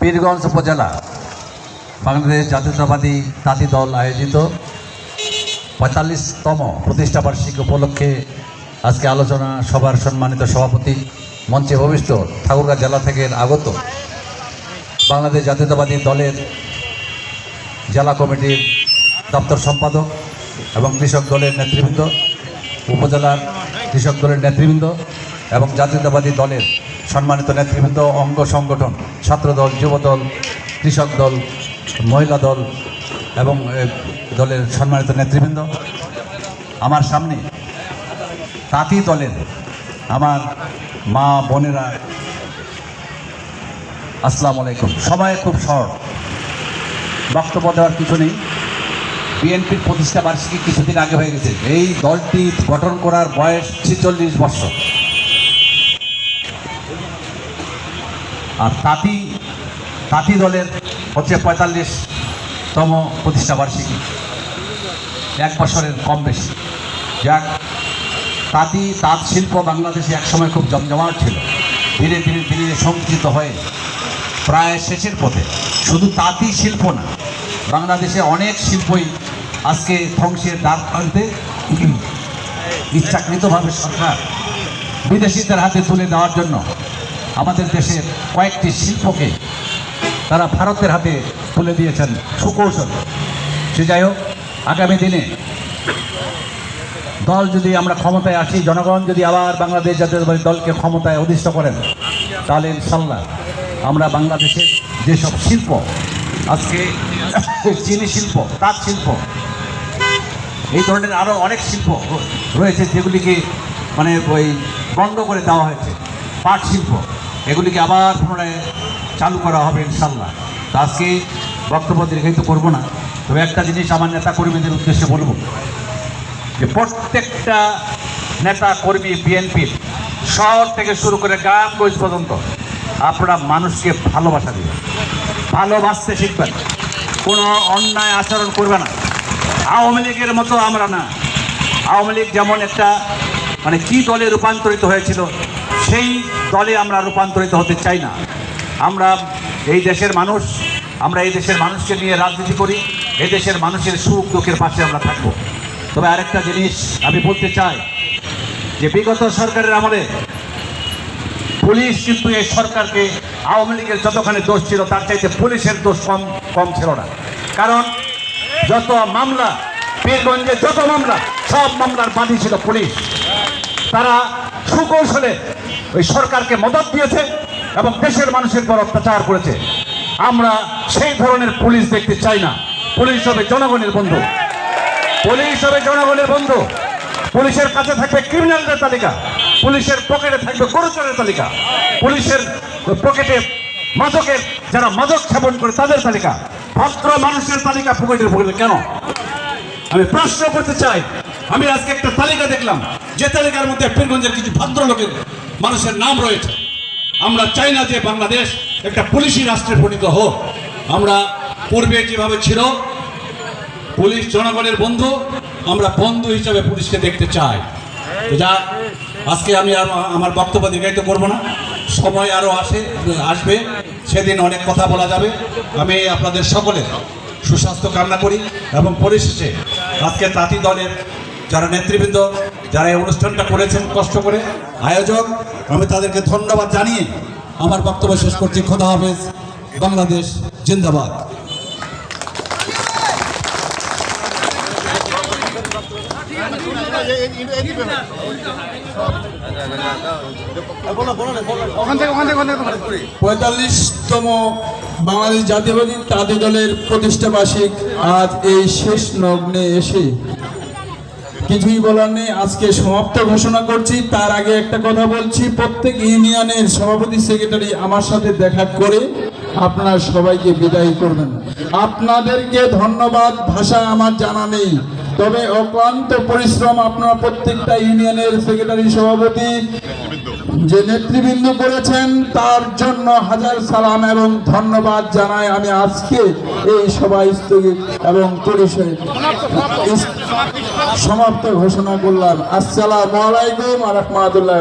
পীরগঞ্জ উপজেলা বাংলাদেশ জাতীয়তাবাদী তাঁতি দল আয়োজিত পঁয়তাল্লিশতম প্রতিষ্ঠা বার্ষিকী উপলক্ষে আজকে আলোচনা সভার সম্মানিত সভাপতি মঞ্চে ভবিষ্ঠ ঠাকুরগাঁ জেলা থেকে আগত বাংলাদেশ জাতীয়তাবাদী দলের জেলা কমিটির দপ্তর সম্পাদক এবং কৃষক দলের নেতৃবৃন্দ, উপজেলার কৃষক দলের নেতৃবৃন্দ এবং জাতীয়তাবাদী দলের সম্মানিত নেতৃবৃন্দ, অঙ্গ সংগঠন, ছাত্রদল, যুবদল, কৃষক দল, মহিলা দল এবং দলের সম্মানিত নেতৃবৃন্দ, আমার সামনে তাঁতি দলের আমার মা বোনেরা, আসসালামু আলাইকুম। সময় খুব শর্ট বক্তব্য দেওয়ার কিছু নেই। বিএনপির প্রতিষ্ঠা বার্ষিকী কিছুদিন আগে হয়ে গেছে। এই দলটি গঠন করার বয়স ছেচল্লিশ বছর। আর তাঁতি তাঁতি দলের হচ্ছে পঁয়তাল্লিশতম প্রতিষ্ঠা বার্ষিকী। এক বছরের কম বেশি। যাক, তাঁতি, তাঁত শিল্প বাংলাদেশে একসময় খুব জমজমাট ছিল। ধীরে ধীরে ধীরে সংকুচিত হয়ে প্রায় শেষের পথে। শুধু তাঁতি শিল্প না, বাংলাদেশে অনেক শিল্পই আজকে ধ্বংসের দ্বার প্রান্তে ইচ্ছাকৃতভাবে সরকার বিদেশিদের হাতে তুলে দেওয়ার জন্য আমাদের দেশের কয়েকটি শিল্পকে তারা ভারতের হাতে তুলে দিয়েছেন সুকৌশল। সে যাই হোক, আগামী দিনে দল যদি আমরা ক্ষমতায় আসি, জনগণ যদি আবার বাংলাদেশ জাতীয়তাবাদী দলকে ক্ষমতায় অধিষ্ঠ করেন, তাহলে ইনশাল্লাহ আমরা বাংলাদেশের যেসব শিল্প, আজকে চিনি শিল্প, তাঁত শিল্প, এই ধরনের আরও অনেক শিল্প রয়েছে যেগুলিকে মানে ওই বন্ধ করে দেওয়া হয়েছে। পাট শিল্প এগুলিকে আবার পুনরায় চালু করা হবে ইনশাল্লাহ তো আজকে বক্তব্য দীর্ঘায়িত করব না, তবে একটা জিনিস আমার নেতা কর্মীদের উদ্দেশ্যে বলব যে প্রত্যেকটা নেতা কর্মী বিএনপির শহর থেকে শুরু করে গ্রামগঞ্জ পর্যন্ত আপনারা মানুষকে ভালোবাসা দিবেন, ভালোবাসতে শিখবেন। কোনো অন্যায় আচরণ করবে না। আওয়ামী লীগের মতো আমরা না। আওয়ামী লীগ যেমন একটা মানে কি দলে রূপান্তরিত হয়েছিল সেই দলে আমরা রূপান্তরিত হতে চাই না। আমরা এই দেশের মানুষ, আমরা এই দেশের মানুষকে নিয়ে রাজনীতি করি, এই দেশের মানুষের সুখ দুঃখের পাশে আমরা থাকব। তবে আরেকটা জিনিস আমি বলতে চাই, যে বিগত সরকারের আমলে পুলিশ কিন্তু এই সরকারকে আওয়ামী লীগের যতখানি দোষ ছিল, তার চাইতে পুলিশের দোষ কম কম ছিল না। কারণ যত মামলা, পীরগঞ্জে যত মামলা, সব মামলার বাদী ছিল পুলিশ। তারা সুকৌশলে ওই সরকারকে মদত দিয়েছে এবং দেশের মানুষের পর অত্যাচার করেছে। আমরা সেই ধরনের পুলিশ দেখতে চাই না। পুলিশ হবে জনগণের বন্ধু। পুলিশ হবে জনগণের বন্ধু। পুলিশের কাছে থাকবে ক্রিমিনালদের তালিকা। পুলিশের পকেটে থাকবে গরুচরের তালিকা। পুলিশের পকেটে মাদকের, যারা মাদক সেবন করে তাদের তালিকা। ভদ্র মানুষের তালিকা পকেটের পকেটে কেন? আমি প্রশ্ন করতে চাই আমি আজকে একটা তালিকা দেখলাম, যে তালিকার মধ্যে পীরগঞ্জের কিছু ভদ্রলোকের মানুষের নাম রয়েছে। আমরা চাই না যে বাংলাদেশ একটা পুলিশি রাষ্ট্রে পরিণত হোক। আমরা পূর্বে যেভাবে ছিল, পুলিশ জনগণের বন্ধু, আমরা বন্ধু হিসাবে পুলিশকে দেখতে চাই। যা, আজকে আমি আমার বক্তব্য দীর্ঘায়িত করব না। সময় আরও আসে, আসবে। সেদিন অনেক কথা বলা যাবে। আমি আপনাদের সকলের সুস্বাস্থ্য কামনা করি এবং পরিশেষে আজকে তাঁতি দলের যারা নেতৃবৃন্দ, যারা এই অনুষ্ঠানটা করেছেন কষ্ট করে, আয়োজক, আমি তাদেরকে ধন্যবাদ জানিয়ে আমার বক্তব্য শেষ করছি। খোদা হাফেজ, বাংলাদেশ জিন্দাবাদ। পঁয়তাল্লিশতম বাংলাদেশ জাতীয়বাদী তাদের দলের প্রতিষ্ঠা বার্ষিক আজ এই শেষ নগ্নে এসে কিছুই বলার নেই। আজকে সমাপ্ত ঘোষণা করছি। তার আগে একটা কথা বলছি। প্রত্যেক ইউনিয়নের সভাপতি, সেক্রেটারি আমার সাথে দেখা করে আপনারা সবাইকে বিদায় করবেন। আপনাদেরকে ধন্যবাদ। ভাষা আমার জানা নেই। তবে অক্লান্ত পরিশ্রম আপনারা প্রত্যেকটা ইউনিয়নের সেক্রেটারি, সভাপতি যে নেতৃবৃন্দ করেছেন, তার জন্য হাজার সালাম এবং ধন্যবাদ জানাই আমি আজকে এই সভা স্থগিত এবং পুলিশে সমাপ্ত ঘোষণা করলাম। আসসালামু আলাইকুম আর রহমাতুল্লাহ